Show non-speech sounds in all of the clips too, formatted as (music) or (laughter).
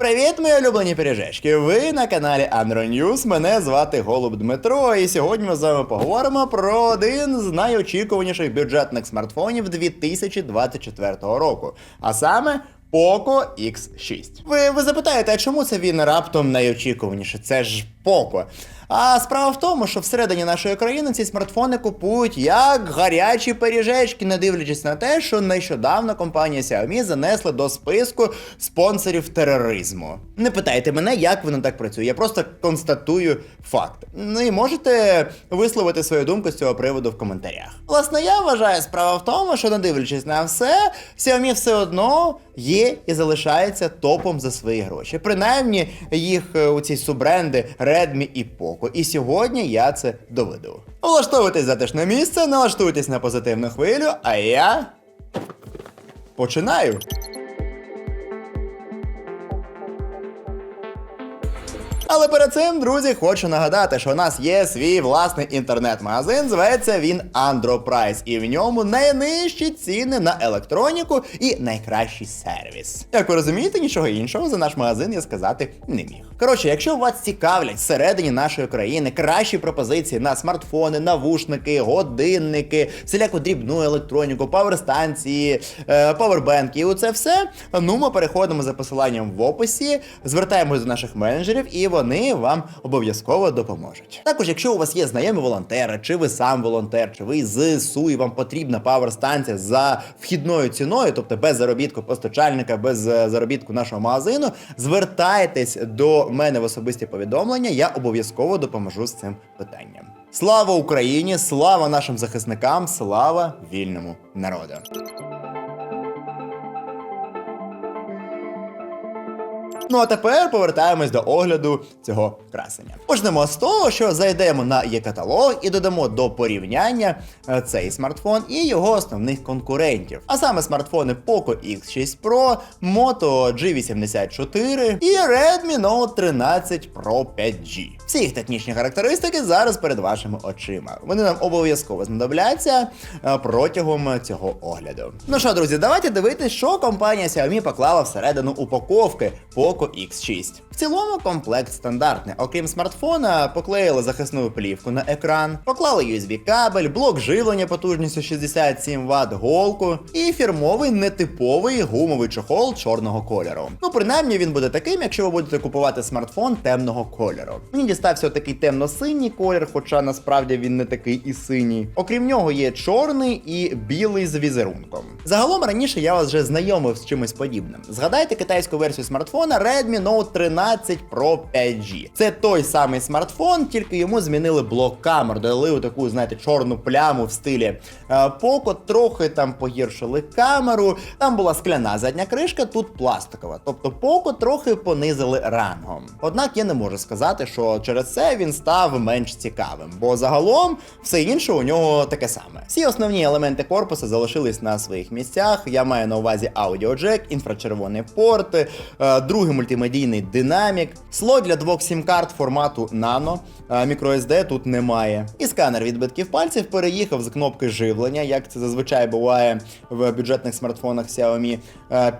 Привіт, мої улюблені пиріжечки! Ви на каналі News, Мене звати Голуб Дмитро, і сьогодні ми з вами поговоримо про один з найочікуваніших бюджетних смартфонів 2024 року. А саме. Poco X6. Ви, ви запитаєте, а чому це він раптом найочікуваніше? Це ж Poco. А справа в тому, що всередині нашої країни ці смартфони купують як гарячі пиріжечки, не дивлячись на те, що нещодавно компанія Xiaomi занесла до списку спонсорів тероризму. Не питайте мене, як воно так працює. Я просто констатую факт. Ну і можете висловити свою думку з цього приводу в коментарях. Власне, я вважаю, справа в тому, що не дивлячись на все, Xiaomi все одно є і залишається топом за свої гроші. Принаймні, їх е, у ці субренди Redmi і Poco. І сьогодні я це доведу. Влаштовуйтесь затишне місце, налаштуйтесь на позитивну хвилю, а я починаю. Але перед цим, друзі, хочу нагадати, що у нас є свій власний інтернет-магазин. Зветься він Andropриce, і в ньому найнижчі ціни на електроніку і найкращий сервіс. Як ви розумієте, нічого іншого за наш магазин я сказати не міг. Коротше, якщо вас цікавлять всередині нашої країни кращі пропозиції на смартфони, навушники, годинники, всіляку дрібну електроніку, паверстанції, е, павербенки, і оце все. Ну, ми переходимо за посиланням в описі, звертаємось до наших менеджерів, і вони вам обов'язково допоможуть. Також, якщо у вас є знайомі волонтери, чи ви сам волонтер, чи ви з ЗСУ, і вам потрібна паверстанція за вхідною ціною, тобто без заробітку постачальника, без е, заробітку нашого магазину, звертайтесь до мене в особисті повідомлення, я обов'язково допоможу з цим питанням. Слава Україні! Слава нашим захисникам! Слава вільному народу! Ну а тепер повертаємось до огляду цього красення. Почнемо з того, що зайдемо на є-каталог і додамо до порівняння е, цей смартфон і його основних конкурентів. А саме смартфони Poco X6 Pro, Moto G84 і Redmi Note 13 Pro 5G. Всі їх технічні характеристики зараз перед вашими очима. Вони нам обов'язково знадобляться е, протягом цього огляду. Ну що, друзі, давайте дивитись, що компанія Xiaomi поклала всередину упаковки Poco X6. В цілому комплект стандартний. Окрім смартфона, поклеїли захисну плівку на екран, поклали USB кабель, блок живлення потужністю 67 Вт, голку і фірмовий нетиповий гумовий чохол чорного кольору. Ну, принаймні він буде таким, якщо ви будете купувати смартфон темного кольору. Мені дістався такий темно-синій колір, хоча насправді він не такий і синій. Окрім нього є чорний і білий з візерунком. Загалом раніше я вас вже знайомив з чимось подібним. Згадайте китайську версію смартфона Redmi Note 13 Pro 5G. Це той самий смартфон, тільки йому змінили блок камер, додали таку, знаєте, чорну пляму в стилі е, Poco, трохи там погіршили камеру. Там була скляна задня кришка, тут пластикова. Тобто Poco трохи понизили рангом. Однак я не можу сказати, що через це він став менш цікавим, бо загалом все інше у нього таке саме. Всі основні елементи корпусу залишились на своїх місцях. Я маю на увазі аудіоджек, інфрачервоний порт, е, другий мультимедійний динамік, слот для двох сім-карт формату Nano, microSD тут немає. І сканер відбитків пальців переїхав з кнопки живлення, як це зазвичай буває в бюджетних смартфонах Xiaomi,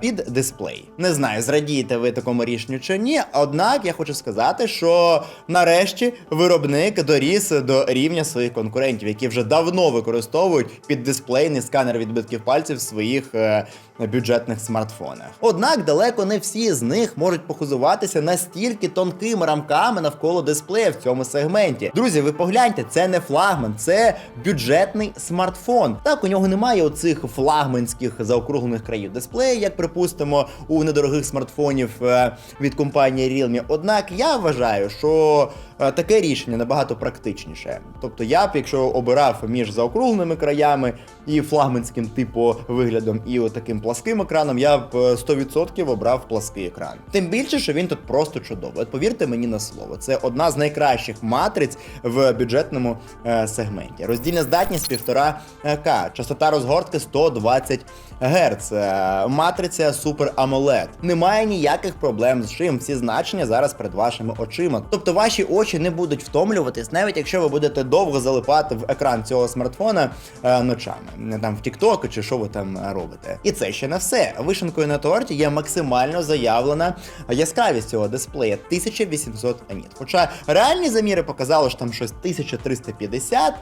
під дисплей. Не знаю, зрадієте ви такому рішенню чи ні. Однак я хочу сказати, що нарешті виробник доріс до рівня своїх конкурентів, які вже давно використовують піддисплейний сканер відбитків пальців своїх е, бюджетних смартфонах. Однак далеко не всі з них можуть похизуватися настільки тонкими рамками навколо дисплея в цьому сегменті. Друзі, ви погляньте, це не флагман, це бюджетний смартфон. Так, у нього немає оцих флагманських заокруглених країв дисплею, як припустимо, у недорогих смартфонів е, від компанії Realme. Однак я вважаю, що е, таке рішення набагато практичніше. Тобто я б, якщо обирав між заокругленими краями і флагманським типу виглядом, і отаким пласким екраном, я б е, 100% обрав плаский екран. Тим більше, що він тут просто чудовий. От повірте мені на слово, це одна з найкращих матриць в бюджетному е, сегменті. Роздільна здатність 1,5К, частота розгортки 120 Гц, е, матриця Super AMOLED. Немає ніяких проблем з чим. Всі значення зараз перед вашими очима. Тобто ваші очі не будуть втомлюватись, навіть якщо ви будете довго залипати в екран цього смартфона е, ночами, не там в TikTok чи що ви там е, робите. І це ще не все. Вишенкою на торті є максимально заявлена яскравість цього дисплея 1800 ніт. Хоча реальні заміри показали, що там щось 1350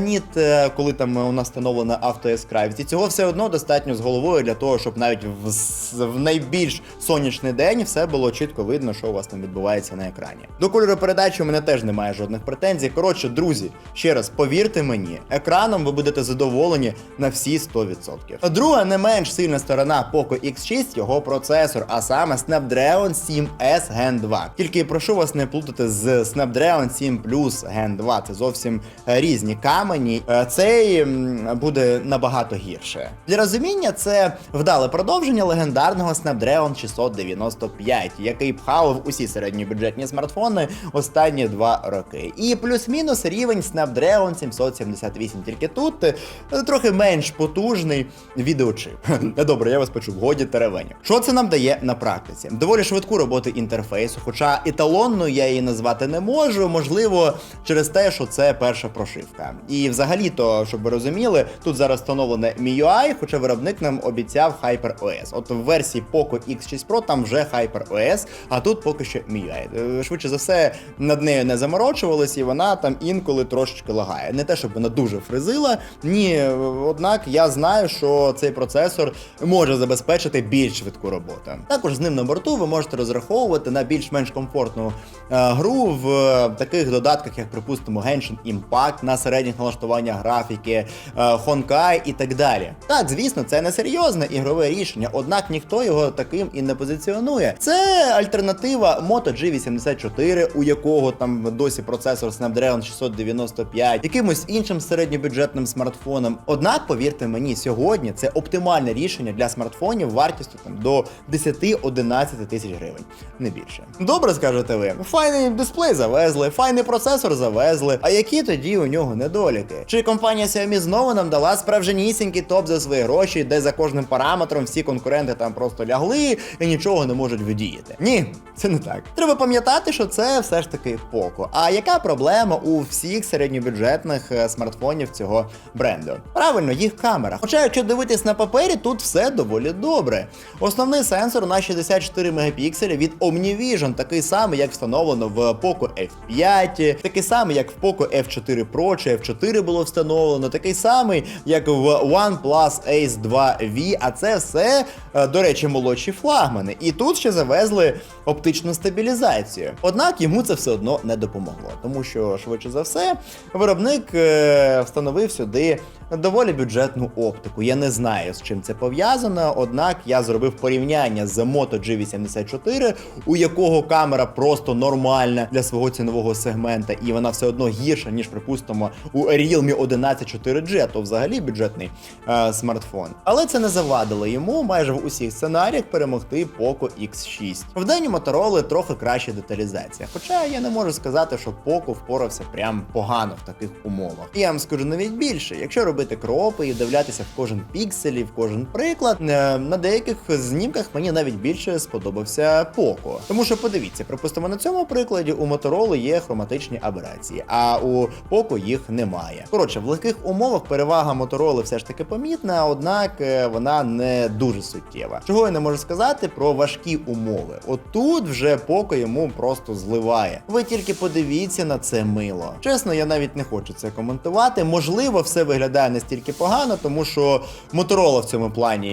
ніт, е, коли там у нас встановлена автояскравість. І цього все одно достатньо з головою для того, щоб навіть в, в найбільш сонячний день все було чітко видно, що у вас там відбувається на екрані. До кольору передачі у мене теж немає жодних претензій. Коротше, друзі, ще раз повірте мені, екраном ви будете задоволені на всі 100%. Друга не менш сильна сторона Poco X6 його процесор, а саме Snapdragon 7S Gen 2. Тільки прошу вас не плутати з Snapdragon 7 Plus Gen 2. Це зовсім е, різні камені. Е, Цей буде набагато гірше. Для розуміння, це вдале продовження легендарного Snapdragon 695, який пхав усі середньобюджетні смартфони останні два роки. І плюс-мінус рівень Snapdragon 778. Тільки тут е, трохи менш потужний відеочип. Добре, я вас почув, годі теревеню. Що це нам дає на практиці? Доволі швидку роботу інтерфейсу, хоча еталонною я її назвати не можу, можливо, через те, що це перша прошивка. І взагалі-то, щоб ви розуміли, тут зараз встановлене MIUI, хоча виробник нам обіцяв HyperOS. От в версії Poco X6 Pro там вже HyperOS, а тут поки що MIUI. Е, Швидше за все, над нею не заморочувались, і вона там інколи трошечки лагає. Не те, щоб вона дуже фризила, ні, е, однак я знаю, що цей процесор може забезпечити більш швидку роботу. Також з ним на борту ви можете розраховувати на більш-менш комфортну е, гру в е, таких додатках, як, припустимо, Genshin Impact на середніх налаштуваннях графіки, е, Honkai і так далі. Так, звісно, це не серйозне ігрове рішення, однак ніхто його таким і не позиціонує. Це альтернатива Moto G84, у якого там досі процесор Snapdragon 695, якимось іншим середньобюджетним смартфоном. Однак, повірте мені, сьогодні це оптимальне рішення для смартфонів вартістю там до 10-11 тисяч гривень, не більше. Добре, скажете ви, файний дисплей завезли, файний процесор завезли. А які тоді у нього недоліки? Чи компанія Xiaomi знову нам дала справжнісінький топ за свої гроші, де за кожним параметром всі конкуренти там просто лягли і нічого не можуть видіяти? Ні, це не так. Треба пам'ятати, що це все ж таки Poco. А яка проблема у всіх середньобюджетних е, смартфонів цього бренду? Правильно, їх камера. Хоча, якщо дивитись на папері, тут все доволі добре. Основний сенсор на 64 мегапікселі від OmniVision, такий самий, як встановлено в Poco F5, такий самий, як в Poco F4 Pro чи F4 було встановлено, такий самий, як в OnePlus Ace 2 V, а це все, е, до речі, молодші флагмани. І тут ще завезли оптичну стабілізацію. Однак йому це все одно не допомогло, тому що швидше за все виробник е, встановив сюди доволі бюджетну оптику. Я не знаю, з чим це пов'язано, однак я зробив порівняння з Moto G84, у якого камера просто нормальна для свого цінового сегмента, і вона все одно гірша, ніж, припустимо, у Realme 11 4G, а то взагалі бюджетний е, смартфон. Але це не завадило йому майже в усіх сценаріях перемогти Poco X6. В у Motorola трохи краща деталізація. Хоча я не можу сказати, що Poco впорався прям погано в таких умовах. І я вам скажу навіть більше, якщо робити кропи і вдивлятися в кожен піксель, і в кожен приклад, е, на деяких знімках мені навіть більше сподобався Poco. Тому що подивіться, припустимо, на цьому прикладі у Motorola є хроматичні аберації, а у Poco їх немає. Коротше, в легких умовах перевага Motorola все ж таки помітна, однак е, вона не дуже суттєва. Чого я не можу сказати про важкі умови. Отут вже Poco йому просто зливає. Ви тільки подивіться на це мило. Чесно, я навіть не хочу це коментувати. Можливо, все виглядає настільки погано, тому що Motorola в цьому плані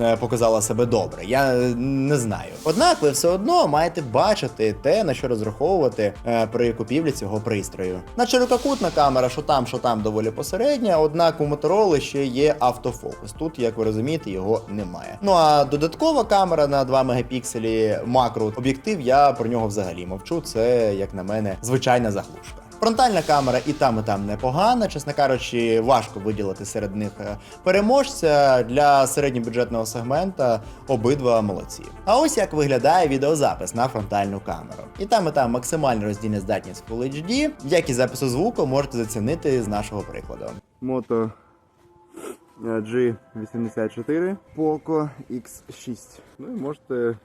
е, показала себе добре. Я е, не знаю. Однак ви все одно маєте бачити те, на що розраховувати е, при купівлі цього пристрою. На ширококутна камера, що там, що там доволі посередня, однак у Motorola ще є автофокус. Тут, як ви розумієте, його немає. Ну а додаткова камера на 2 мегапікселі макро об'єктив, я про нього взагалі мовчу. Це, як на мене, звичайна заглушка. Фронтальна камера і там, і там непогана. Чесно кажучи, важко виділити серед них е, переможця для середньобюджетного сегмента. Обидва молодці. А ось як виглядає відеозапис на фронтальну камеру. І там, і там максимальна роздільна здатність Full HD, як і запису звуку можете зацінити з нашого прикладу. Moto G84 Poco X6. Ну і можете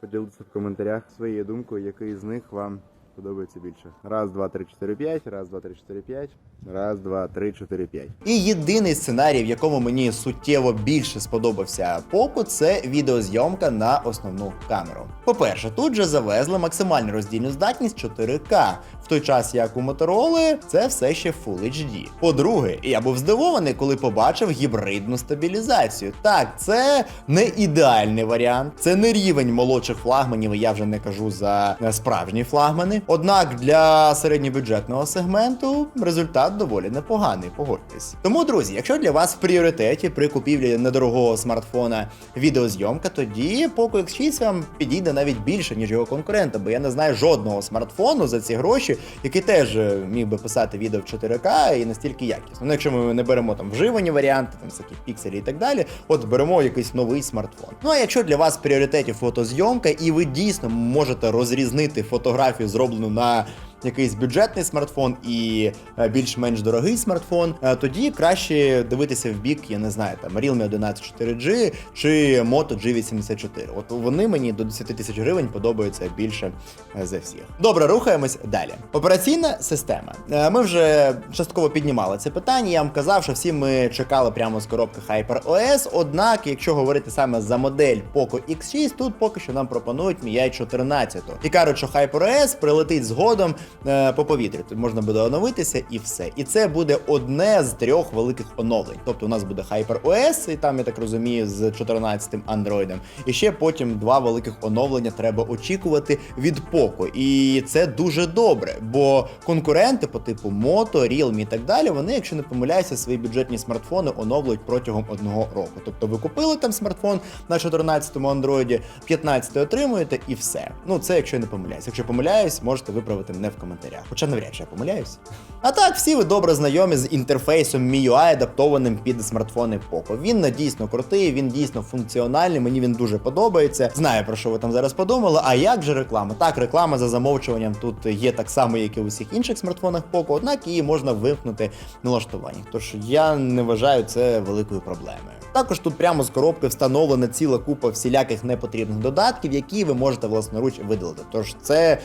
поділитися в коментарях своєю думкою, який з них вам подобається більше. Раз, два, три, чотири, п'ять. Раз, два, три, чотири, п'ять. Раз, два, три, чотири, п'ять. І єдиний сценарій, в якому мені суттєво більше сподобався поку. це відеозйомка на основну камеру. По-перше, тут же завезли максимальну роздільну здатність 4К, в той час як у Motorola це все ще Full HD. По-друге, я був здивований, коли побачив гібридну стабілізацію. Так, це не ідеальний варіант, це не рівень молодших флагманів, я вже не кажу за е, справжні флагмани. Однак для середньобюджетного сегменту результат доволі непоганий, погодьтесь. Тому, друзі, якщо для вас в пріоритеті при купівлі недорогого смартфона відеозйомка, тоді Poco X6 вам підійде навіть більше, ніж його конкурента, бо я не знаю жодного смартфону за ці гроші, який теж е, міг би писати відео в 4К і настільки якісно. Ну, якщо ми не беремо там вживані варіанти, там всякі пікселі і так далі, от беремо якийсь новий смартфон. Ну а якщо для вас в пріоритеті фотозйомка, і ви дійсно можете розрізнити фотографію, зроблену на якийсь бюджетний смартфон і е, більш-менш дорогий смартфон, е, тоді краще дивитися в бік, я не знаю, там Realme 11 4G чи Moto G84. От вони мені до 10 тисяч гривень подобаються більше е, за всіх. Добре, рухаємось далі. Операційна система. Ми вже частково піднімали це питання. Я вам казав, що всі ми чекали прямо з коробки HyperOS. Однак, якщо говорити саме за модель Poco X6, тут поки що нам пропонують Mi 14. І кажуть, що HyperOS прилетить згодом по повітрю. Тут можна буде оновитися і все. І це буде одне з трьох великих оновлень. Тобто у нас буде HyperOS, і там, я так розумію, з 14 Android. І ще потім два великих оновлення треба очікувати від Poco. І це дуже добре, бо конкуренти по типу Moto, Realme і так далі, вони, якщо не помиляюся, свої бюджетні смартфони оновлюють протягом одного року. Тобто ви купили там смартфон на 14-му Android, 15 отримуєте і все. Ну це якщо я не помиляюсь. Якщо помиляюсь, можете виправити мене в коментарях. Хоча навряд чи я помиляюсь. А так, всі ви добре знайомі з інтерфейсом MIUI, адаптованим під смартфони Poco. Він дійсно крутий, він дійсно функціональний. Мені він дуже подобається. Знаю про що ви там зараз подумали. А як же реклама? Так, реклама за замовчуванням тут є так само, як і у всіх інших смартфонах Poco, однак її можна вимкнути налаштування. Тож я не вважаю це великою проблемою. Також тут прямо з коробки встановлена ціла купа всіляких непотрібних додатків, які ви можете власноруч видалити. Тож це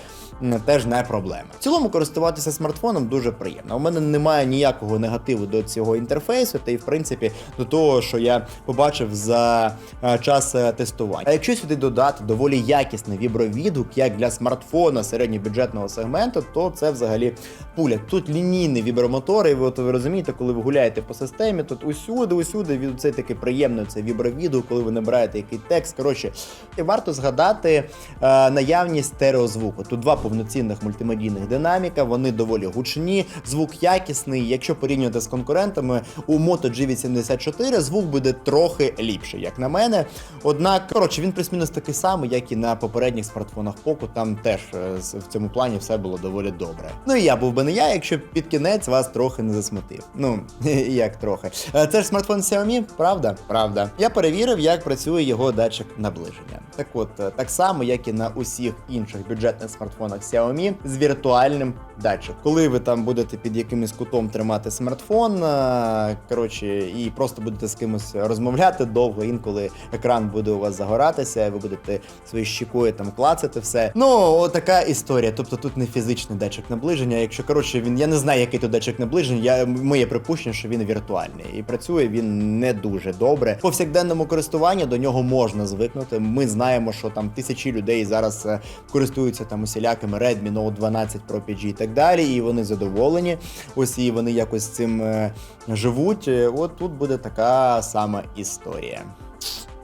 теж не проблема. В цілому користуватися смартфоном дуже приємно. У мене немає ніякого негативу до цього інтерфейсу, та й в принципі до того, що я побачив за е, час е, тестування. А якщо сюди додати доволі якісний вібровідгук, як для смартфона середньобюджетного сегменту, то це взагалі пуля. Тут лінійний вібромотор, і ви, от ви розумієте, коли ви гуляєте по системі, тут усюди, усюди від цей такий приємний цей вібровідгук, коли ви набираєте який текст. Коротше, і варто згадати е, наявність стереозвуку. Тут два повноцінних мультимедійних динаміка, вони доволі гучні, звук якісний. Якщо порівнювати з конкурентами, у Moto G84 звук буде трохи ліпший, як на мене. Однак, коротше, він плюс-мінус такий самий, як і на попередніх смартфонах Poco. Там теж е, в цьому плані все було доволі добре. Ну і я був би не я, якщо під кінець вас трохи не засмутив. Ну, (laughs) як трохи. Е, Це ж смартфон Xiaomi, правда? Правда. Я перевірив, як працює його датчик наближення. Так от, е, так само, як і на усіх інших бюджетних смартфонах Xiaomi з віртуальним датчиком. Коли ви там будете під якимось кутом тримати смартфон, е, коротше, і просто будете з кимось розмовляти довго, інколи екран буде у вас загоратися, ви будете своєю щекою там клацати все. Ну, така історія. Тобто тут не фізичний датчик наближення. Якщо коротше він, я не знаю, який тут датчик наближення. Я моє припущення, що він віртуальний і працює він не дуже добре. В повсякденному користуванні до нього можна звикнути. Ми знаємо, що там тисячі людей зараз е, користуються там усілякими Redmi Note 12 Pro 5G і так далі, і вони задоволені. Ось і вони якось цим е, живуть. Е, От тут буде така сама історія.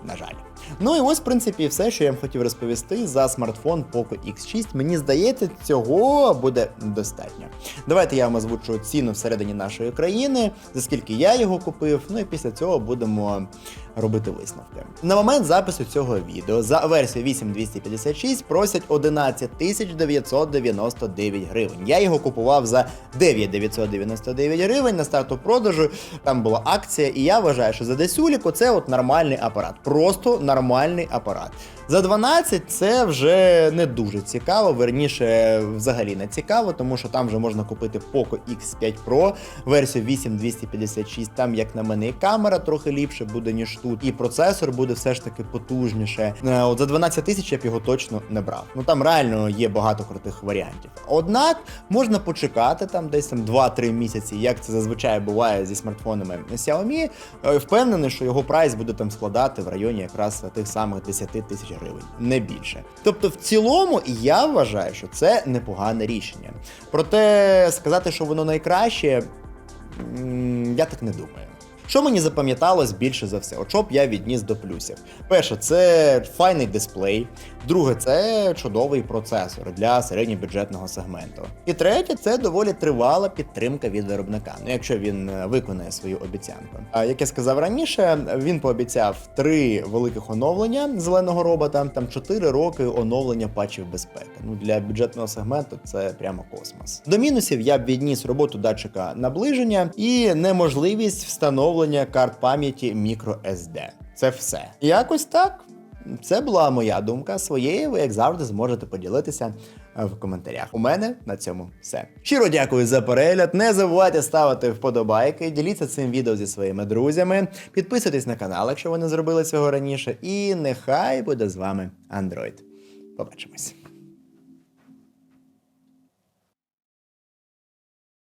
На жаль. Ну і ось, в принципі, все, що я вам хотів розповісти за смартфон Poco X6. Мені здається, цього буде достатньо. Давайте я вам озвучу ціну всередині нашої країни, за скільки я його купив. Ну і після цього будемо робити висновки. На момент запису цього відео за версію 8256 просять 11 999 гривень. Я його купував за 9999 гривень на старту продажу. Там була акція, і я вважаю, що за десюліку це от нормальний апарат. Просто нормальний апарат. За 12 це вже не дуже цікаво, верніше, взагалі не цікаво, тому що там вже можна купити Poco X5 Pro, версію 8256. Там, як на мене, і камера трохи ліпше буде, ніж тут, і процесор буде все ж таки потужніше. Е, От за 12 тисяч я б його точно не брав. Ну там реально є багато крутих варіантів. Однак можна почекати там десь там 2-3 місяці, як це зазвичай буває зі смартфонами Xiaomi. Е, Впевнений, що його прайс буде там складати в районі якраз тих самих 10 тисяч гривень, не більше. Тобто, в цілому, я вважаю, що це непогане рішення. Проте сказати, що воно найкраще, я так не думаю. Що мені запам'яталось більше за все? От що б я відніс до плюсів. Перше, це файний дисплей. Друге, це чудовий процесор для середньобюджетного сегменту. І третє, це доволі тривала підтримка від виробника. Ну, якщо він е, виконає свою обіцянку. А як я сказав раніше, він пообіцяв три великих оновлення зеленого робота, там чотири роки оновлення патчів безпеки. Ну для бюджетного сегменту це прямо космос. До мінусів я б відніс роботу датчика наближення і неможливість встановлення карт пам'яті microSD. Це все. Якось так. Це була моя думка. Своєю ви, як завжди, зможете поділитися е, в коментарях. У мене на цьому все. Щиро дякую за перегляд. Не забувайте ставити вподобайки, діліться цим відео зі своїми друзями, підписуйтесь на канал, якщо ви не зробили цього раніше. І нехай буде з вами Android. Побачимось.